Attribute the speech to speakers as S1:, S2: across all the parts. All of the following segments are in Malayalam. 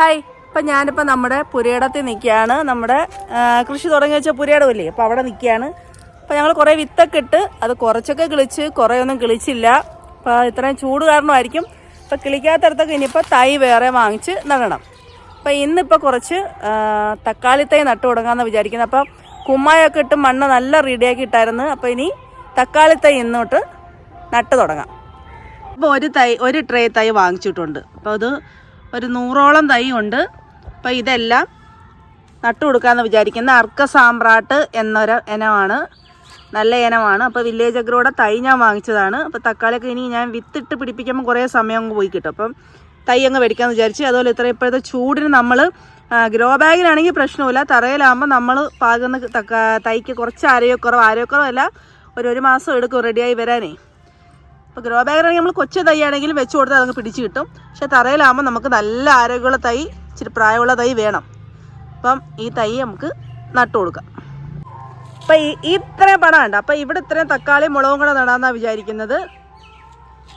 S1: ഹായ് ഇപ്പം ഞാനിപ്പോൾ നമ്മുടെ പുരയിടത്തിൽ നിൽക്കുകയാണ്. നമ്മുടെ കൃഷി തുടങ്ങി വെച്ച പുരയിടമില്ലേ? അപ്പോൾ അവിടെ നിൽക്കുകയാണ്. അപ്പോൾ ഞങ്ങൾ കുറേ വിത്തൊക്കെ ഇട്ട് അത് കുറച്ചൊക്കെ കിളിച്ച് കുറേ ഒന്നും കിളിച്ചില്ല. അപ്പോൾ ഇത്രയും ചൂട് കാരണമായിരിക്കും. അപ്പോൾ കിളിക്കാത്തടത്തൊക്കെ ഇനിയിപ്പോൾ തൈ വേറെ വാങ്ങിച്ച് നടണം. അപ്പോൾ ഇന്നിപ്പോൾ കുറച്ച് തക്കാളി തൈ നട്ടു തുടങ്ങാമെന്ന് വിചാരിക്കുന്നത്. അപ്പം കുമ്മായൊക്കെ ഇട്ട് മണ്ണ് നല്ല റെഡിയാക്കി ഇട്ടായിരുന്നു. അപ്പോൾ ഇനി തക്കാളി തൈ ഇന്നോട്ട് നട്ട് തുടങ്ങാം. അപ്പോൾ ഒരു തൈ ഒരു ട്രേ തൈ വാങ്ങിച്ചിട്ടുണ്ട്. അപ്പോൾ അത് ഒരു നൂറോളം തൈ ഉണ്ട്. അപ്പോൾ ഇതെല്ലാം നട്ടു കൊടുക്കാമെന്ന് വിചാരിക്കുന്ന അർക്ക സാമ്പ്രാട്ട് എന്നൊരു ഇനമാണ്. നല്ല ഇനമാണ്. അപ്പോൾ വില്ലേജ് അഗ്രോടെ തൈ ഞാൻ വാങ്ങിച്ചതാണ്. അപ്പോൾ തക്കാളിയൊക്കെ ഇനി ഞാൻ വിത്തിട്ട് പിടിപ്പിക്കുമ്പോൾ കുറേ സമയം അങ്ങ് പോയി കിട്ടും. അപ്പം തൈ അങ്ങ് മേടിക്കാമെന്ന് വിചാരിച്ചു അതുപോലെ ഇത്ര ഇപ്പോഴത്തെ ചൂടിന് നമ്മൾ ഗ്രോ ബാഗിലാണെങ്കിൽ പ്രശ്നമില്ല തറയിലാകുമ്പോൾ നമ്മൾ പാകുന്ന തൈക്ക് കുറച്ച് ആരോഗ്യക്കുറവ് ആരോഗ്യക്കുറവല്ല ഒരു ഒരു മാസം എടുക്കും റെഡിയായി വരാനേ. ഇപ്പോൾ ഗ്രോ ബാഗിലാണെങ്കിൽ നമ്മൾ കൊച്ചു തൈ ആണെങ്കിൽ വെച്ച് കൊടുത്താൽ അതങ്ങ് പിടിച്ച് കിട്ടും. പക്ഷെ തറയിലാകുമ്പോൾ നമുക്ക് നല്ല ആരോഗ്യമുള്ള തൈ ഇച്ചിരി പ്രായമുള്ള തൈ വേണം. അപ്പം ഈ തൈ നമുക്ക് നട്ടു കൊടുക്കാം. അപ്പം ഈ ഈ ഇത്രയും പണം ഉണ്ട് അപ്പം ഇവിടെ ഇത്രയും തക്കാളിയും മുളകും കൂടെ നടാമെന്നാണ് വിചാരിക്കുന്നത്.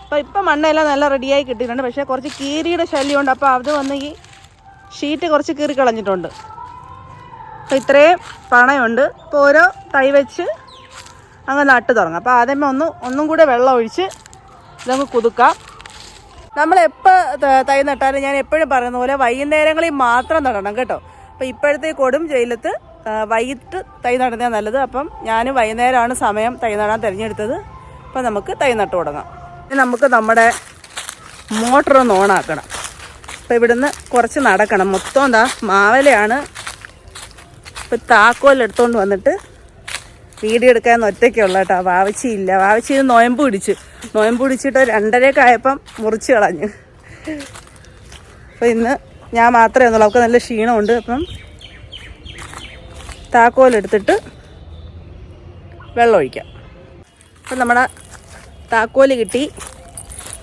S1: അപ്പം ഇപ്പം മണ്ണെല്ലാം നല്ല റെഡിയായി കിട്ടിയിട്ടുണ്ട്. പക്ഷേ കുറച്ച് കീരിയുടെ ശല്യമുണ്ട്. അപ്പോൾ അത് വന്ന് ഈ ഷീറ്റ് കുറച്ച് കീറി കളഞ്ഞിട്ടുണ്ട്. അപ്പോൾ ഇത്രയും പണയുണ്ട്. ഇപ്പോൾ ഓരോ തൈ വെച്ച് അങ്ങ് നട്ട് തുടങ്ങാം. അപ്പോൾ ആദ്യമേ ഒന്ന് ഒന്നും കൂടെ വെള്ളം ഒഴിച്ച് ഇതങ്ങ് കുതുക്കാം. നമ്മൾ എപ്പോൾ തൈ നട്ടാലും ഞാൻ എപ്പോഴും പറയുന്ന പോലെ വൈകുന്നേരങ്ങളിൽ മാത്രം നടണം കേട്ടോ. അപ്പോൾ ഇപ്പോഴത്തെ ഈ കൊടും ജയിലത്ത് വൈകിട്ട് തൈ നടന്നാൽ നല്ലത്. അപ്പം ഞാൻ വൈകുന്നേരമാണ് സമയം തൈ നടാൻ തിരഞ്ഞെടുത്തത്. അപ്പം നമുക്ക് തൈ നട്ട് തുടങ്ങാം. നമുക്ക് നമ്മുടെ മോട്ടർ ഒന്ന് ഓണാക്കണം അപ്പോൾ ഇവിടുന്ന് കുറച്ച് നടക്കണം. മൊത്തം എന്താ മാവലയാണ് ഇപ്പം താക്കോൽ വന്നിട്ട് വീഡിയോ എടുക്കാൻ ഒറ്റയ്ക്കുള്ള കേട്ടോ. വാവച്ചിയില്ല വാവച്ചി നോയമ്പ് പിടിച്ചു. നോയമ്പ് പിടിച്ചിട്ട് രണ്ടരയൊക്കെ ആയപ്പം മുറിച്ച് കളഞ്ഞു. അപ്പം ഇന്ന് ഞാൻ മാത്രമേ ഒന്നുള്ളൂ അവൾക്ക് നല്ല ക്ഷീണമുണ്ട്. അപ്പം താക്കോലെടുത്തിട്ട് വെള്ളം ഒഴിക്കാം. അപ്പം നമ്മുടെ താക്കോൽ കിട്ടി.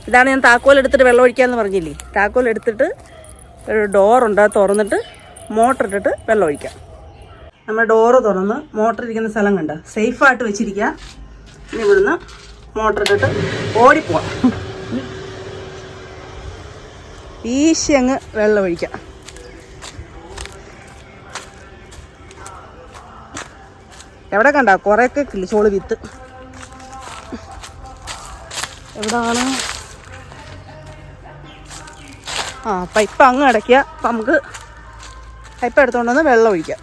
S1: ഇതാണ് ഞാൻ താക്കോലെടുത്തിട്ട് വെള്ളം ഒഴിക്കാമെന്ന് പറഞ്ഞില്ലേ? താക്കോലെടുത്തിട്ട് ഒരു ഡോറുണ്ട് അത് തുറന്നിട്ട് മോട്ടർ ഇട്ടിട്ട് വെള്ളം ഒഴിക്കാം. നമ്മൾ ഡോറ് തുറന്ന് മോട്ടർ ഇരിക്കുന്ന സ്ഥലം കണ്ട? സേഫായിട്ട് വെച്ചിരിക്കുക. ഇനി ഇവിടുന്ന് മോട്ടർ ഇട്ടിട്ട് ഓടിപ്പോവാം. ഈശി അങ്ങ് വെള്ളം ഒഴിക്കാം. എവിടെ കണ്ട? കുറേയൊക്കെ കിളിച്ചോൾ വിത്ത്. എവിടാണ്? ആ പൈപ്പ് അങ്ങ് അടയ്ക്കുക. അപ്പം നമുക്ക് പൈപ്പ് എടുത്തുകൊണ്ടുവന്ന് വെള്ളം ഒഴിക്കാം.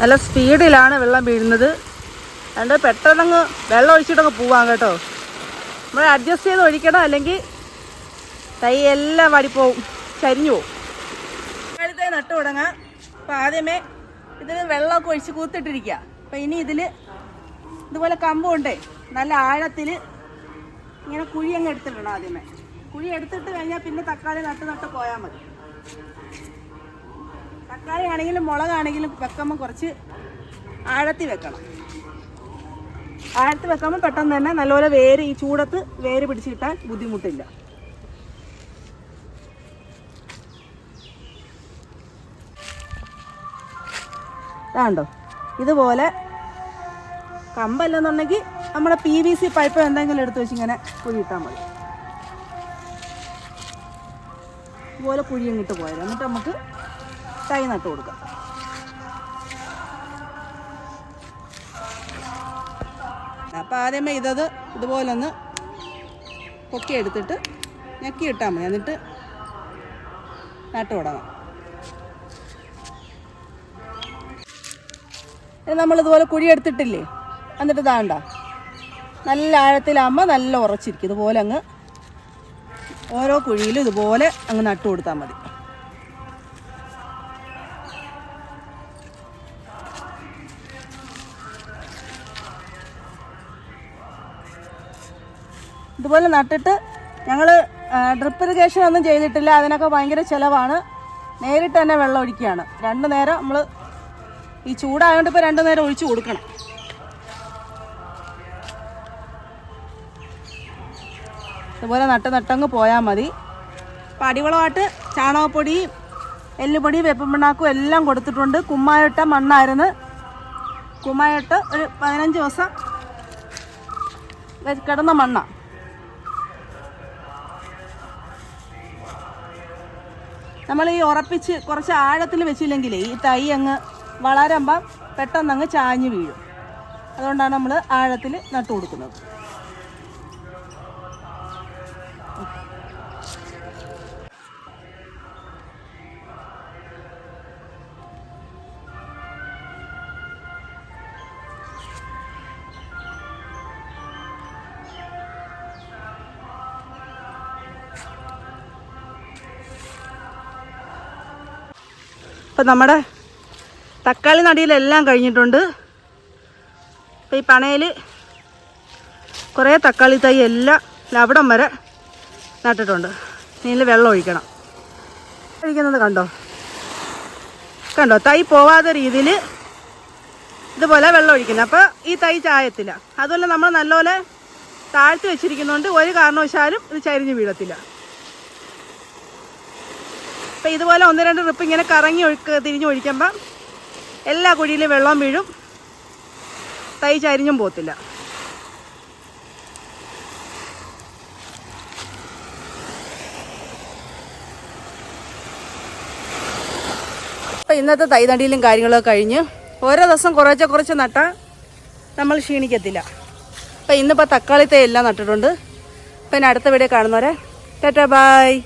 S1: നല്ല സ്പീഡിലാണ് വെള്ളം വീഴുന്നത്. അതുകൊണ്ട് പെട്ടെന്നങ്ങ് വെള്ളം ഒഴിച്ചിട്ടൊക്കെ പോവാം കേട്ടോ. നമ്മൾ അഡ്ജസ്റ്റ് ചെയ്ത് ഒഴിക്കണം അല്ലെങ്കിൽ തൈ എല്ലാം വാടിപ്പോവും. ചരിഞ്ഞു പോവും. കഴുത്തേ നട്ടു തുടങ്ങാം. അപ്പം ആദ്യമേ ഇതിൽ വെള്ളമൊക്കെ ഒഴിച്ച് കൂത്തിട്ടിരിക്കുക. അപ്പം ഇനി ഇതിൽ ഇതുപോലെ കമ്പുണ്ടേ. നല്ല ആഴത്തിൽ ഇങ്ങനെ കുഴി അങ്ങ് എടുത്തിടണം ആദ്യമേ. കുഴി എടുത്തിട്ട് കഴിഞ്ഞാൽ പിന്നെ തക്കാളി നട്ട് നട്ട് പോയാൽ മതി. തക്കാളി ആണെങ്കിലും മുളകാണെങ്കിലും വെക്കുമ്പോൾ കുറച്ച് ആഴത്തി വെക്കണം. ആഴത്തി വെക്കുമ്പോൾ പെട്ടെന്ന് തന്നെ നല്ലപോലെ വേര് ഈ ചൂടത്ത് വേര് പിടിച്ച് കിട്ടാൻ ബുദ്ധിമുട്ടില്ല. ഇതാണ്ടോ? ഇതുപോലെ കമ്പല്ലെന്നുണ്ടെങ്കിൽ നമ്മുടെ പി വി സി പൈപ്പ് എന്തെങ്കിലും എടുത്ത് വെച്ച് ഇങ്ങനെ കുഴിയിട്ടാൽ മതി. ഇതുപോലെ കുഴിയങ്ങിട്ട് പോയത് എന്നിട്ട് നമുക്ക് തൈ നട്ട് കൊടുക്കാം. അപ്പം ആദ്യമേ ഇതത് ഇതുപോലൊന്ന് പൊക്കിയെടുത്തിട്ട് പൊക്കി എടുത്തിട്ട് ഞെക്കി ഇട്ടാൽ മതി. എന്നിട്ട് നട്ടു തുടങ്ങാം നമ്മളിതുപോലെ കുഴി എടുത്തിട്ടില്ലേ? എന്നിട്ട് താണ്ട നല്ല ആഴത്തിലാകുമ്പോൾ നല്ല ഉറച്ചിരിക്കും. ഇതുപോലെ അങ്ങ് ഓരോ കുഴിയിലും ഇതുപോലെ അങ്ങ് നട്ടു കൊടുത്താൽ മതി. ഇതുപോലെ നട്ടിട്ട് ഞങ്ങൾ ഡ്രിപ്പ് ഇറിഗേഷൻ ഒന്നും ചെയ്തിട്ടില്ല. അതിനൊക്കെ ഭയങ്കര ചിലവാണ്. നേരിട്ട് തന്നെ വെള്ളം ഒഴിക്കുകയാണ്. രണ്ട് നേരം നമ്മൾ ഈ ചൂടായതുകൊണ്ട് ഇപ്പോൾ രണ്ട് നേരം ഒഴിച്ചു കൊടുക്കണം. ഇതുപോലെ നട്ട് നട്ടങ്ങ് പോയാൽ മതി. അപ്പം അടിവളമായിട്ട് ചാണകപ്പൊടി എല്ലുപൊടി വേപ്പമ്പിണ്ണാക്കും എല്ലാം കൊടുത്തിട്ടുണ്ട്. കുമ്മായിട്ട മണ്ണായിരുന്നു. കുമ്മായിട്ട് ഒരു പതിനഞ്ച് ദിവസം കിടന്ന മണ്ണ. നമ്മൾ ഈ ഉറപ്പിച്ച് കുറച്ച് ആഴത്തിൽ വെച്ചില്ലെങ്കിൽ ഈ തൈ അങ്ങ് വളരുമ്പം പെട്ടെന്ന് അങ്ങ് ചാഞ്ഞ് വീഴും. അതുകൊണ്ടാണ് നമ്മൾ ആഴത്തിൽ നട്ടു കൊടുക്കുന്നത് ഇപ്പം നമ്മുടെ തക്കാളി നടിയിലെല്ലാം കഴിഞ്ഞിട്ടുണ്ട്. അപ്പം ഈ പണയിൽ കുറേ തക്കാളി തൈ എല്ലാം ലവിടം വരെ നട്ടിട്ടുണ്ട്. ഇതിൽ വെള്ളം ഒഴിക്കണം. ഒഴിക്കുന്നത് കണ്ടോ? കണ്ടോ? തൈ പോവാത്ത രീതിയിൽ ഇതുപോലെ വെള്ളം ഒഴിക്കുന്നത് അപ്പോൾ ഈ തൈ ചായത്തില്ല. അതുപോലെ നമ്മൾ നല്ലപോലെ താഴ്ത്തി വെച്ചിരിക്കുന്നതുകൊണ്ട് ഒരു കാരണവശാലും ഇത് ചരിഞ്ഞ് വീഴത്തില്ല. അപ്പം ഇതുപോലെ ഒന്ന് രണ്ട് ട്രിപ്പ് ഇങ്ങനെ കറങ്ങി ഒഴുക്ക് തിരിഞ്ഞ് ഒഴിക്കുമ്പം എല്ലാ കുഴിയിലും വെള്ളം വീഴും. തൈ ചരിഞ്ഞും പോത്തില്ല. അപ്പം ഇന്നത്തെ തൈതണ്ടിയിലും കാര്യങ്ങളൊക്കെ കഴിഞ്ഞ് ഓരോ ദിവസം കുറച്ച് കുറച്ച് നട്ടാൽ നമ്മൾ ക്ഷീണിക്കത്തില്ല. അപ്പം ഇന്നിപ്പോൾ തക്കാളി തൈ എല്ലാം നട്ടിട്ടുണ്ട്. അപ്പം അടുത്ത വീഡിയോ കാണുന്നവരെ ടാറ്റാ ബായ്